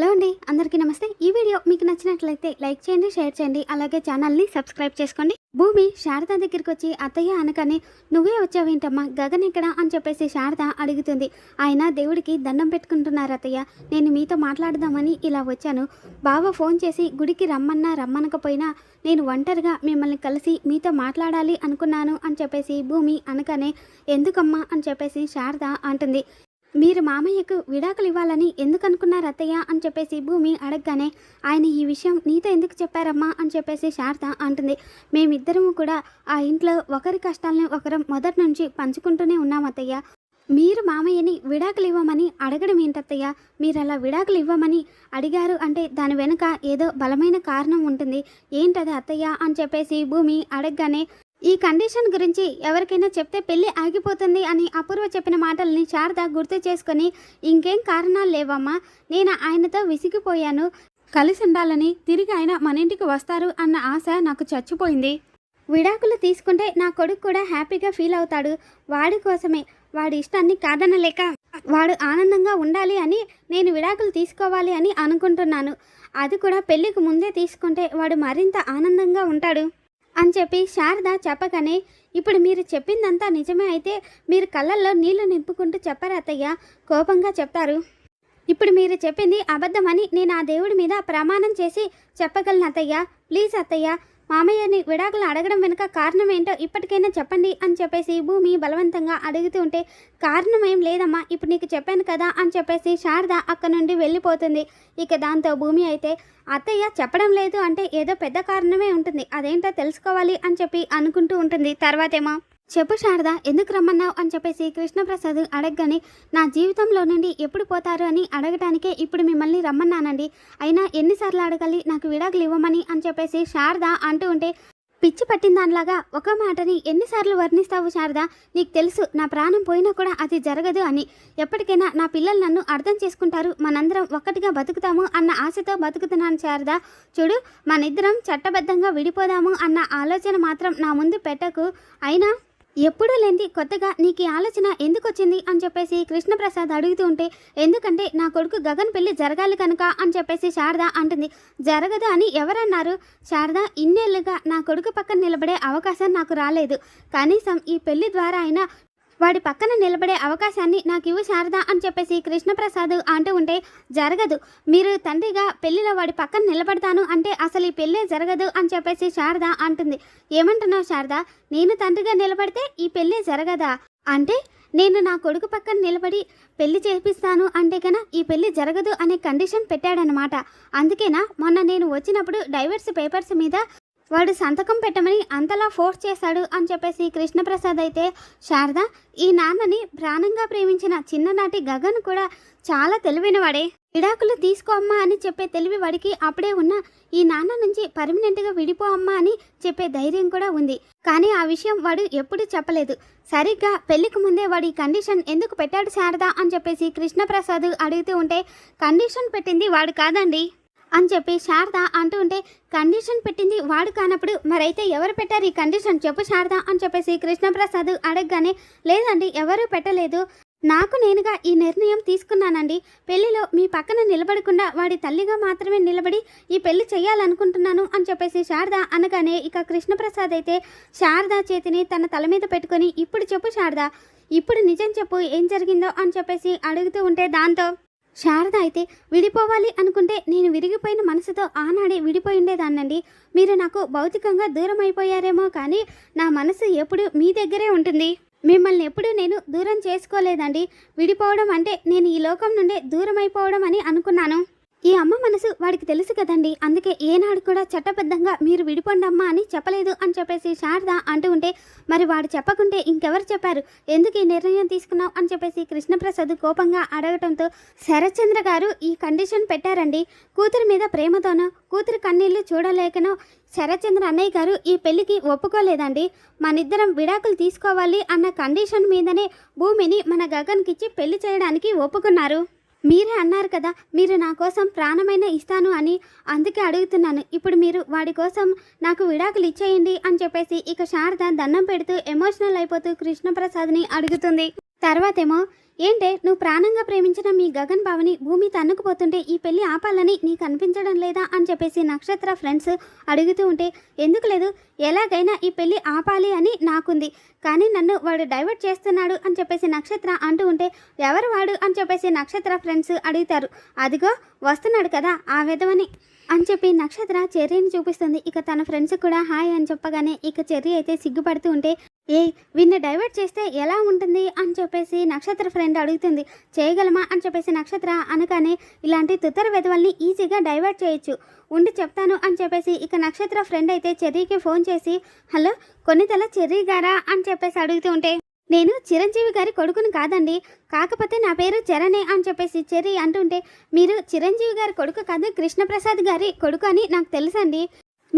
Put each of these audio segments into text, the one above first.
Hello అండి అందరికీ నమస్తే. ఈ వీడియో మీకు నచ్చినట్లయితే లైక్ చేయండి షేర్ చేయండి అలాగే ఛానల్ని సబ్స్క్రైబ్ చేసుకోండి. భూమి శారద దగ్గరికి వచ్చి అత్తయ్య అనకని నువ్వే వచ్చావేంటమ్మా? గగన్ ఎక్కడ? అని చెప్పేసి శారద అడుగుతుంది. ఆయన దేవుడికి దండం పెట్టుకుంటున్నారు అత్తయ్య. నేను మీతో మాట్లాడదామని ఇలా వచ్చాను. బావ ఫోన్ చేసి గుడికి రమ్మన్నా రమ్మనకపోయినా నేను ఒంటరిగా మిమ్మల్ని కలిసి మీతో మాట్లాడాలి అనుకున్నాను అని చెప్పేసి భూమి అనకనే ఎందుకమ్మా? అని చెప్పేసి శారద అంటుంది. మీరు మామయ్యకు విడాకులు ఇవ్వాలని ఎందుకు అనుకున్నారు అత్తయ్య అని చెప్పేసి భూమి అడగగానే ఆయన ఈ విషయం నీతో ఎందుకు చెప్పారమ్మా అని చెప్పేసి శారద అంటుంది. మేమిద్దరము కూడా ఆ ఇంట్లో ఒకరి కష్టాలని ఒకరం మొదటి నుంచి పంచుకుంటూనే ఉన్నాం అత్తయ్య. మీరు మామయ్యని విడాకులు ఇవ్వమని అడగడం ఏంటత్తయ్య? మీరు అలా విడాకులు ఇవ్వమని అడిగారు అంటే దాని వెనుక ఏదో బలమైన కారణం ఉంటుంది. ఏంటది అత్తయ్య అని చెప్పేసి భూమి అడగగానే ఈ కండిషన్ గురించి ఎవరికైనా చెప్తే పెళ్ళి ఆగిపోతుంది అని అపూర్వ చెప్పిన మాటల్ని శారద గుర్తు చేసుకొని ఇంకేం కారణాలు లేవమ్మా నేను ఆయనతో విసిగిపోయాను కలిసి ఉండాలని తిరిగి ఆయన మన ఇంటికి వస్తారు అన్న ఆశ నాకు చచ్చిపోయింది. విడాకులు తీసుకుంటే నా కొడుకు కూడా హ్యాపీగా ఫీల్ అవుతాడు. వాడి కోసమే వాడి ఇష్టాన్ని కాదనలేక వాడు ఆనందంగా ఉండాలి అని నేను విడాకులు తీసుకోవాలి అని అనుకుంటున్నాను. అది కూడా పెళ్ళికి ముందే తీసుకుంటే వాడు మరింత ఆనందంగా ఉంటాడు. అని చెప్పి శారద చెప్పగానే ఇప్పుడు మీరు చెప్పిందంతా నిజమే అయితే మీరు కళ్ళల్లో నీళ్ళు నింపుకుంటూ చెప్పారు అత్తయ్య? కోపంగా చెప్తారు. ఇప్పుడు మీరు చెప్పింది అబద్ధమని నేను ఆ దేవుడి మీద ప్రమాణం చేసి చెప్పగలను అత్తయ్య. ప్లీజ్ అత్తయ్య. మామయ్యని విడాకులు అడగడం వెనుక కారణం ఏంటో ఇప్పటికైనా చెప్పండి అని చెప్పేసి భూమి బలవంతంగా అడుగుతూ ఉంటే కారణం ఏం లేదమ్మా ఇప్పుడు నీకు చెప్పాను కదా అని చెప్పేసి శారద అక్కడ నుండి వెళ్ళిపోతుంది. ఇక దాంతో భూమి అయితే అత్తయ్య చెప్పడం లేదు అంటే ఏదో పెద్ద కారణమే ఉంటుంది. అదేంటో తెలుసుకోవాలి అని చెప్పి అనుకుంటూ ఉంటుంది. తర్వాతేమో చెప్పు శారద ఎందుకు రమ్మన్నావు అని చెప్పేసి కృష్ణప్రసాద్ అడగగానే నా జీవితంలో నుండి ఎప్పుడు పోతారు అని అడగటానికే ఇప్పుడు మిమ్మల్ని రమ్మన్నానండి. అయినా ఎన్నిసార్లు అడగాలి నాకు విడాకులు ఇవ్వమని అని చెప్పేసి శారద అంటూ ఉంటే పిచ్చి పట్టిన దానిలాగా ఒక మాటని ఎన్నిసార్లు వర్ణిస్తావు శారద? నీకు తెలుసు నా ప్రాణం పోయినా కూడా అది జరగదు అని. ఎప్పటికైనా నా పిల్లలు నన్ను అర్థం చేసుకుంటారు మనందరం ఒక్కటిగా బతుకుతాము అన్న ఆశతో బతుకుతున్నాను శారద. చూడు మనిద్దరం చట్టబద్ధంగా విడిపోదాము అన్న ఆలోచన మాత్రం నా ముందు పెట్టకు. అయినా ఎప్పుడూ లేని కొత్తగా నీకు ఆలోచన ఎందుకు వచ్చింది అని చెప్పేసి కృష్ణప్రసాద్ అడుగుతూ ఉంటే ఎందుకంటే నా కొడుకు గగన్ పెళ్ళి జరగాలి కనుక అని చెప్పేసి శారద అంటుంది. జరగదు అని ఎవరన్నారు? శారద ఇన్నేళ్ళుగా నా కొడుకు పక్కన నిలబడే అవకాశం నాకు రాలేదు. కనీసం ఈ పెళ్ళి ద్వారా అయినా వాడి పక్కన నిలబడే అవకాశాన్ని నాకు ఇవ్వు శారద అని చెప్పేసి కృష్ణప్రసాద్ అంటూ ఉంటే జరగదు. మీరు తండ్రిగా పెళ్ళిలో వాడి పక్కన నిలబడతాను అంటే అసలు ఈ పెళ్ళే జరగదు అని చెప్పేసి శారద అంటుంది. ఏమంటున్నావు శారద? నేను తండ్రిగా నిలబడితే ఈ పెళ్ళే జరగదా? అంటే నేను నా కొడుకు పక్కన నిలబడి పెళ్ళి చేపిస్తాను అంటే కన ఈ పెళ్ళి జరగదు అనే కండిషన్ పెట్టాడనమాట. అందుకేనా? మొన్న నేను వచ్చినప్పుడు డైవర్స్ పేపర్స్ మీద వాడు సంతకం పెట్టమని అంతలా ఫోర్స్ చేశాడు అని చెప్పేసి కృష్ణప్రసాద్ అయితే శారద ఈ నాన్నని ప్రాణంగా ప్రేమించిన చిన్ననాటి గగన్ కూడా చాలా తెలివైనవాడే. విడాకులు తీసుకో అమ్మా అని చెప్పే తెలివి వాడికి అప్పుడే ఉన్న ఈ నాన్న నుంచి పర్మనెంట్గా విడిపో అమ్మా అని చెప్పే ధైర్యం కూడా ఉంది. కానీ ఆ విషయం వాడు ఎప్పుడు చెప్పలేదు. సరిగ్గా పెళ్ళికి ముందే వాడి కండిషన్ ఎందుకు పెట్టాడు శారద అని చెప్పేసి కృష్ణప్రసాద్ అడుగుతూ ఉంటే కండిషన్ పెట్టింది వాడు కాదండి. అని చెప్పి శారద అంటూ ఉంటే కండిషన్ పెట్టింది వాడు కానప్పుడు మరైతే ఎవరు పెట్టారు ఈ కండిషన్? చెప్పు శారద అని చెప్పేసి కృష్ణప్రసాద్ అడగగానే లేదండి ఎవరు పెట్టలేదు. నాకు నేనుగా ఈ నిర్ణయం తీసుకున్నానండి. పెళ్ళిలో మీ పక్కన నిలబడకుండా వాడి తల్లిగా మాత్రమే నిలబడి ఈ పెళ్ళి చేయాలనుకుంటున్నాను అని చెప్పేసి శారద అనగానే ఇక కృష్ణప్రసాద్ అయితే శారద చేతిని తన తల మీద పెట్టుకొని ఇప్పుడు చెప్పు శారద ఇప్పుడు నిజం చెప్పు ఏం జరిగిందో అని చెప్పేసి అడుగుతూ ఉంటే దాంతో శారద అయితే విడిపోవాలి అనుకుంటే నేను విరిగిపోయిన మనసుతో ఆనాడే విడిపోయి ఉండేదాన్నండి. మీరు నాకు భౌతికంగా దూరం అయిపోయారేమో కానీ నా మనసు ఎప్పుడు మీ దగ్గరే ఉంటుంది. మిమ్మల్ని ఎప్పుడూ నేను దూరం చేసుకోలేదండి. విడిపోవడం అంటే నేను ఈ లోకం నుండే దూరం అయిపోవడం అని అనుకున్నాను. ఈ అమ్మ మనసు వాడికి తెలుసు కదండి. అందుకే ఏనాడు కూడా చట్టబద్ధంగా మీరు విడిపోండి అమ్మా అని చెప్పలేదు అని చెప్పేసి శారద అంటూ ఉంటే మరి వాడు చెప్పకుంటే ఇంకెవరు చెప్పారు? ఎందుకు ఈ నిర్ణయం తీసుకున్నావు అని చెప్పేసి కృష్ణప్రసాద్ కోపంగా అడగటంతో శరత్చంద్ర గారు ఈ కండిషన్ పెట్టారండి. కూతురు మీద ప్రేమతోనో కూతురు కన్నీళ్ళు చూడలేకనో శరత్చంద్ర అన్నయ్య గారు ఈ పెళ్ళికి ఒప్పుకోలేదండి. మనిద్దరం విడాకులు తీసుకోవాలి అన్న కండిషన్ మీదనే భూమిని మన గగన్కిచ్చి పెళ్ళి చేయడానికి ఒప్పుకున్నారు. మీరే అన్నారు కదా మీరు నా కోసం ప్రాణమైన ఇస్తాను అని అందుకే అడుగుతున్నాను. ఇప్పుడు మీరు వాడి కోసం నాకు విడాకులు ఇచ్చేయండి అని చెప్పేసి ఇక శారద దండం పెడుతూ ఎమోషనల్ అయిపోతూ కృష్ణప్రసాద్ని అడుగుతుంది. తర్వాతేమో ఏంటే నువ్వు ప్రాణంగా ప్రేమించిన మీ గగన్ బావని భూమి తన్నుకుపోతుంటే ఈ పెళ్ళి ఆపాలని నీకు అనిపించడం లేదా? అని చెప్పేసి నక్షత్ర ఫ్రెండ్స్ అడుగుతూ ఉంటే ఎందుకు లేదు ఎలాగైనా ఈ పెళ్ళి ఆపాలి అని నాకుంది కానీ నన్ను వాడు డైవర్ట్ చేస్తున్నాడు అని చెప్పేసి నక్షత్ర అంటూ ఉంటే ఎవరు వాడు? అని చెప్పేసి నక్షత్ర ఫ్రెండ్స్ అడుగుతారు అదిగో వస్తున్నాడు కదా ఆ విధమని అని చెప్పి నక్షత్ర చెర్రీని చూపిస్తుంది. ఇక తన ఫ్రెండ్స్ కూడా హాయ్ అని చెప్పగానే ఇక చెర్రీ అయితే సిగ్గుపడుతూ ఉంటే ఏ వీడిని డైవర్ట్ చేస్తే ఎలా ఉంటుంది అని చెప్పేసి నక్షత్ర ఫ్రెండ్ అడుగుతుంది. చేయగలమా అని చెప్పేసి నక్షత్ర అనగానే ఇలాంటి తుత్తర వెధవల్ని ఈజీగా డైవర్ట్ చేయొచ్చు. ఉండి చెప్తాను అని చెప్పేసి ఇక నక్షత్ర ఫ్రెండ్ అయితే చెర్రీకి ఫోన్ చేసి హలో కొన్నితల చెర్రీ గారా? అని చెప్పేసి అడుగుతూ ఉంటే నేను చిరంజీవి గారి కొడుకుని కాదండి. కాకపోతే నా పేరు చరణే అని చెప్పేసి చెర్రీ అంటుంటే మీరు చిరంజీవి గారి కొడుకు కాదు కృష్ణప్రసాద్ గారి కొడుకు అని నాకు తెలుసండి.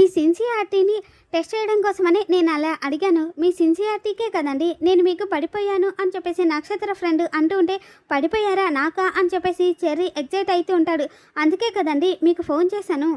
మీ సిన్సియారిటీని టెస్ట్ చేయడం కోసమని నేను అలా అడిగాను. మీ సిన్సియారిటీకే కదండి నేను మీకు పడిపోయాను అని చెప్పేసి నక్షత్ర ఫ్రెండ్ అంటూ ఉంటే పడిపోయారా నాకా? అని చెప్పేసి చెర్రీ ఎగ్జైట్ అవుతూ ఉంటాడు. అందుకే కదండి మీకు ఫోన్ చేశాను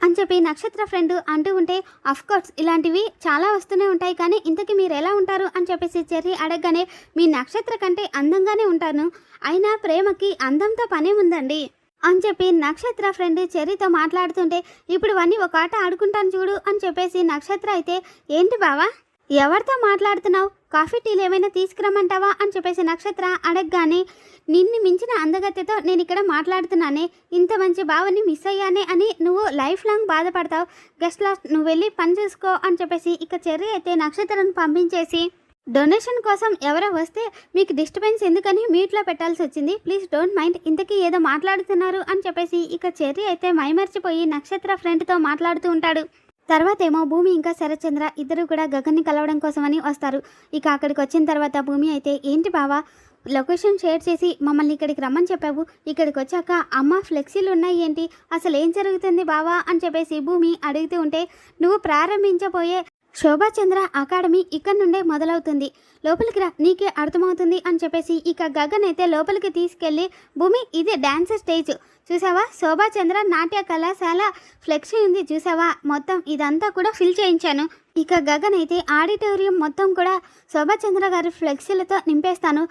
అని చెప్పి నక్షత్ర ఫ్రెండ్ అంటూ ఉంటే అఫ్ కోర్స్ ఇలాంటివి చాలా వస్తూనే ఉంటాయి కానీ ఇంతకీ మీరు ఎలా ఉంటారు? అని చెప్పేసి చెర్రీ అడగగానే మీ నక్షత్ర కంటే అందంగానే ఉంటాను. అయినా ప్రేమకి అందంతో పనే ఉందండి. అని చెప్పి నక్షత్ర ఫ్రెండ్ చెర్రీతో మాట్లాడుతుంటే ఇప్పుడు అన్నీ ఒక ఆట ఆడుకుంటాను చూడు అని చెప్పేసి నక్షత్ర అయితే ఏంటి బావా ఎవరితో మాట్లాడుతున్నావు? కాఫీ టీలు ఏమైనా తీసుకురమ్మంటావా? అని చెప్పేసి నక్షత్ర అడగగానే నిన్ను మించిన అందగత్యతో నేను ఇక్కడ మాట్లాడుతున్నానే ఇంత మంచి బావని మిస్ అయ్యానే అని నువ్వు లైఫ్ లాంగ్ బాధపడతావు. గెస్ట్ లాస్ట్ నువ్వు వెళ్ళి పని చూసుకో అని చెప్పేసి ఇక చెర్రీ అయితే నక్షత్రను పంపించేసి డొనేషన్ కోసం ఎవరో వస్తే మీకు డిస్టర్బెన్స్ ఎందుకని మ్యూట్లో పెట్టాల్సి వచ్చింది. ప్లీజ్ డోంట్ మైండ్ ఇంతకీ ఏదో మాట్లాడుతున్నారు అని చెప్పేసి ఇక చెర్రీ అయితే మైమర్చిపోయి నక్షత్ర ఫ్రెండ్తో మాట్లాడుతూ ఉంటాడు. తర్వాత ఏమో భూమి ఇంకా శరత్చంద్ర ఇద్దరు కూడా గగన్ని కలవడం కోసమని వస్తారు. ఇక అక్కడికి వచ్చిన తర్వాత భూమి అయితే ఏంటి బావా లొకేషన్ షేర్ చేసి మమ్మల్ని ఇక్కడికి రమ్మని చెప్పావు. ఇక్కడికి వచ్చాక అమ్మ ఫ్లెక్సీలు ఉన్నాయి ఏంటి? అసలు ఏం జరుగుతుంది బావా? అని చెప్పేసి భూమి అడుగుతూ ఉంటే నువ్వు ప్రారంభించబోయే శోభాచంద్ర అకాడమీ ఇక్కడ నుండే మొదలవుతుంది. లోపలికి రా నీకే అర్థమవుతుంది అని చెప్పేసి ఇక గగన్ అయితే లోపలికి తీసుకెళ్ళి భూమి ఇది డ్యాన్స్ స్టేజ్. చూసావా? శోభాచంద్ర నాట్య కళాశాల ఫ్లెక్సీ ఉంది చూసావా? మొత్తం ఇదంతా కూడా ఫిల్ చేయించాను. ఇక గగన్ అయితే ఆడిటోరియం మొత్తం కూడా శోభాచంద్ర గారి ఫ్లెక్సీలతో నింపేస్తాను.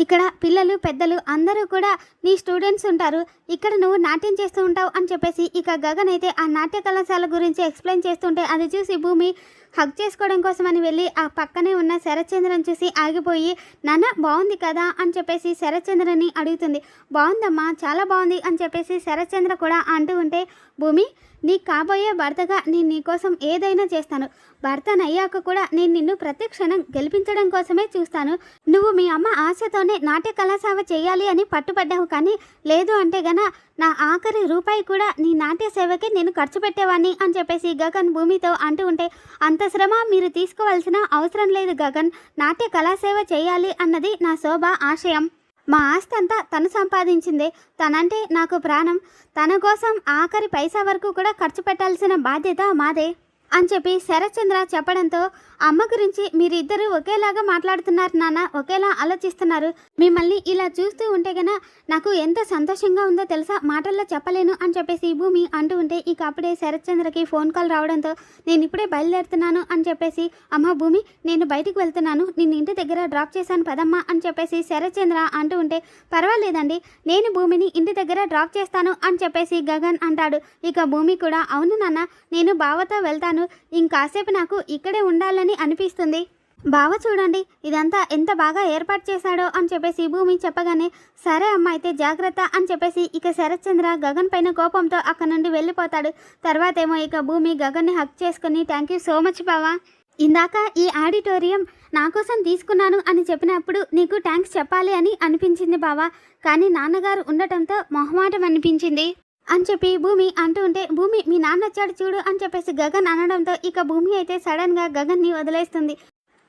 ఇక్కడ పిల్లలు పెద్దలు అందరూ కూడా నీ స్టూడెంట్స్ ఉంటారు. ఇక్కడ నువ్వు నాట్యం చేస్తూ ఉంటావు అని చెప్పేసి ఇక గగన్ అయితే ఆ నాట్య కళాశాల గురించి ఎక్స్ప్లెయిన్ చేస్తుంటే అది చూసి భూమి హగ్ చేసుకోవడం కోసమని వెళ్ళి ఆ పక్కనే ఉన్న శరత్చంద్రని చూసి ఆగిపోయి నాన్న బాగుంది కదా? అని చెప్పేసి శరచంద్రని అడుగుతుంది. బాగుందమ్మా చాలా బాగుంది అని చెప్పేసి శరత్చంద్ర కూడా అంటూ ఉంటే భూమి నీ కాబోయే భర్తగా నేను నీకోసం ఏదైనా చేస్తాను. భర్తనయ్యాక కూడా నేను నిన్ను ప్రతి క్షణం గెలిపించడం కోసమే చూస్తాను. నువ్వు మీ అమ్మ ఆశతోనే నాట్య కళాసేవ చేయాలి అని పట్టుపడ్డావు కానీ లేదు అంటే గన నా ఆఖరి రూపాయి కూడా నీ నాట్య సేవకి నేను ఖర్చు పెట్టేవాడిని అని చెప్పేసి గగన్ భూమితో అంటూ ఉంటే అంత శ్రమ మీరు తీసుకోవాల్సిన అవసరం లేదు గగన్. నాట్య కళాసేవ చేయాలి అన్నది నా శోభ ఆశయం. మా ఆస్తి అంతా తను సంపాదించిందే. తనంటే నాకు ప్రాణం. తన కోసం ఆఖరి పైసా వరకు కూడా ఖర్చు పెట్టాల్సిన బాధ్యత మాదే. అని చెప్పి శరత్చంద్ర చెప్పడంతో అమ్మ గురించి మీరిద్దరూ ఒకేలాగా మాట్లాడుతున్నారు నాన్న ఒకేలా ఆలోచిస్తున్నారు. మిమ్మల్ని ఇలా చూస్తూ ఉంటే గన నాకు ఎంత సంతోషంగా ఉందో తెలుసా? మాటల్లో చెప్పలేను అని చెప్పేసి భూమి అంటూ ఉంటే ఇక అప్పుడే శరత్చంద్రకి ఫోన్ కాల్ రావడంతో నేను ఇప్పుడే బయలుదేరుతున్నాను అని చెప్పేసి అమ్మ భూమి నేను బయటికి వెళ్తున్నాను నిన్ను ఇంటి దగ్గర డ్రాప్ చేశాను పదమ్మా అని చెప్పేసి శరత్చంద్ర అంటూ ఉంటే పర్వాలేదండి నేను భూమిని ఇంటి దగ్గర డ్రాప్ చేస్తాను అని చెప్పేసి గగన్ అంటాడు. ఇక భూమి కూడా అవును నాన్న నేను బావతో వెళ్తాను ఇంకాసేపు నాకు ఇక్కడే ఉండాలని అనిపిస్తుంది. బావ చూడండి ఇదంతా ఎంత బాగా ఏర్పాటు చేశాడో అని చెప్పేసి భూమి చెప్పగానే సరే అమ్మ అయితే జాగ్రత్త అని చెప్పేసి ఇక శరత్చంద్ర గగన్ పైన కోపంతో అక్కడ నుండి వెళ్ళిపోతాడు. తర్వాత ఏమో ఇక భూమి గగన్ని హక్ చేసుకుని థ్యాంక్ యూ సో మచ్ బావా. ఇందాక ఈ ఆడిటోరియం నా కోసం తీసుకున్నాను అని చెప్పినప్పుడు నీకు థ్యాంక్స్ చెప్పాలి అని అనిపించింది బావా. కానీ నాన్నగారు ఉండటంతో మొహమాటం అనిపించింది. అని చెప్పి భూమి అంటూ ఉంటే భూమి మీ నాన్న వచ్చాడు చూడు అని చెప్పేసి గగన్ అనడంతో ఇక భూమి అయితే సడన్గా గగన్ని వదిలేస్తుంది.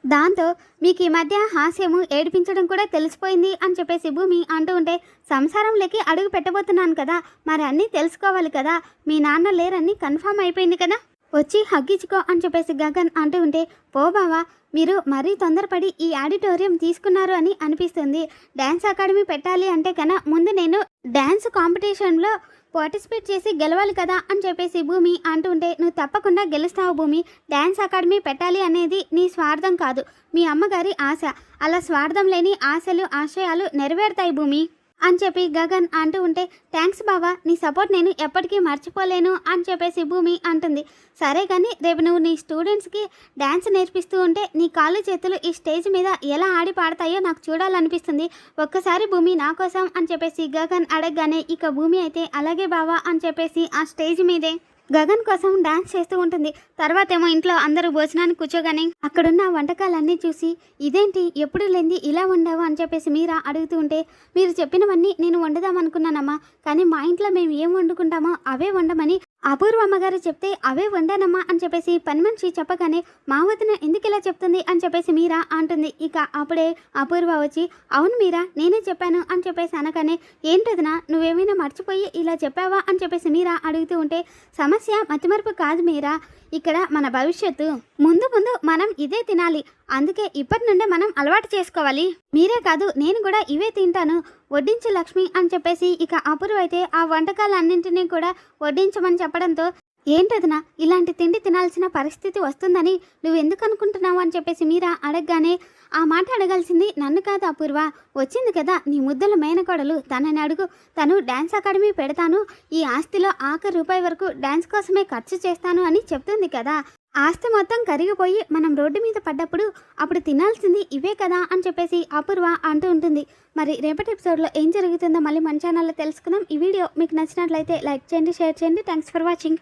దాంతో మీకు ఈ మధ్య హాస్యము ఏడిపించడం కూడా తెలిసిపోయింది అని చెప్పేసి భూమి అంటూ ఉంటే సంసారంలోకి అడుగు పెట్టబోతున్నాను కదా మరి అన్నీ తెలుసుకోవాలి కదా మీ నాన్న లేరని కన్ఫామ్ అయిపోయింది కదా? వచ్చి హగ్గించుకో అని చెప్పేసి గగన్ అంటూ ఉంటే పో బావా మీరు మరీ తొందరపడి ఈ ఆడిటోరియం తీసుకున్నారు అని అనిపిస్తుంది. డ్యాన్స్ అకాడమీ పెట్టాలి అంటే కన్నా ముందు నేను డ్యాన్స్ కాంపిటీషన్లో పార్టిసిపేట్ చేసి గెలవాలి కదా అని చెప్పేసి భూమి అంటుంటే నువ్వు తప్పకుండా గెలుస్తావు భూమి. డ్యాన్స్ అకాడమీ పెట్టాలి అనేది నీ స్వార్థం కాదు. మీ అమ్మగారి ఆశ. అలా స్వార్థం లేని ఆశలు ఆశయాలు నెరవేరుతాయి భూమి. అని చెప్పి గగన్ అంటూ ఉంటే థ్యాంక్స్ బావా నీ సపోర్ట్ నేను ఎప్పటికీ మర్చిపోలేను అని చెప్పేసి భూమి అంటుంది. సరే కానీ రేపు నువ్వు నీ స్టూడెంట్స్కి డ్యాన్స్ నేర్పిస్తూ ఉంటే నీ కాళ్ళు చేతులు ఈ స్టేజ్ మీద ఎలా ఆడి పాడతాయో నాకు చూడాలనిపిస్తుంది. ఒక్కసారి భూమి నా కోసం అని చెప్పేసి గగన్ అడగగానే ఇక భూమి అయితే అలాగే బావా అని చెప్పేసి ఆ స్టేజ్ మీదే గగన్ కోసం డాన్స్ చేస్తూ ఉంటుంది. తర్వాత ఏమో ఇంట్లో అందరూ భోజనానికి కూర్చోగానే అక్కడున్న వంటకాలన్నీ చూసి ఇదేంటి? ఎప్పుడు లేని ఇలా వండావు? అని చెప్పేసి మీరా అడుగుతూ ఉంటే మీరు చెప్పినవన్నీ నేను వండుదాం అనుకున్నానమ్మా కానీ మా ఇంట్లో మేము ఏం వండుకుంటామో అవే వండమని అపూర్వ అమ్మగారు చెప్తే అవే వండానమ్మా అని చెప్పేసి పని మనిషి చెప్పగానే మా వదిన ఎందుకు ఇలా చెప్తుంది అని చెప్పేసి మీరా అంటుంది. ఇక అప్పుడే అపూర్వ వచ్చి అవును మీరా నేనే చెప్పాను అని చెప్పేసి అనగానే ఏంటదినా నువ్వేమైనా మర్చిపోయి ఇలా చెప్పావా? అని చెప్పేసి మీరా అడుగుతూ ఉంటే సమస్య మతిమరుపు కాదు మీరా ఇక్కడ మన భవిష్యత్తు. ముందు ముందు మనం ఇదే తినాలి. అందుకే ఇప్పటి నుండే మనం అలవాటు చేసుకోవాలి. మీరే కాదు నేను కూడా ఇవే తింటాను. వడ్డించు లక్ష్మి అని చెప్పేసి ఇక అపూర్వ అయితే ఆ వంటకాలన్నింటినీ కూడా వడ్డించమని చెప్పడంతో ఏంటదినా? ఇలాంటి తిండి తినాల్సిన పరిస్థితి వస్తుందని నువ్వెందుకు అనుకుంటున్నావు అని చెప్పేసి మీరా అడగగానే ఆ మాట అడగాల్సింది నన్ను కాదు అపూర్వ. వచ్చింది కదా నీ ముద్దల మేనకోడలు. తనని అడుగు. తను డ్యాన్స్ అకాడమీ పెడతాను. ఈ ఆస్తిలో ఆఖరి రూపాయి వరకు డ్యాన్స్ కోసమే ఖర్చు చేస్తాను అని చెప్తుంది కదా. ఆస్తి మొత్తం కరిగిపోయి మనం రోడ్డు మీద పడ్డప్పుడు అప్పుడు తినాల్సింది ఇవే కదా అని చెప్పేసి అపూర్వ అంటూ ఉంటుంది. మరి రేపటి ఎపిసోడ్లో ఏం జరుగుతుందో మళ్ళీ మన ఛానల్లో తెలుసుకుందాం. ఈ వీడియో మీకు నచ్చినట్లయితే లైక్ చేయండి షేర్ చేయండి. Thanks for watching.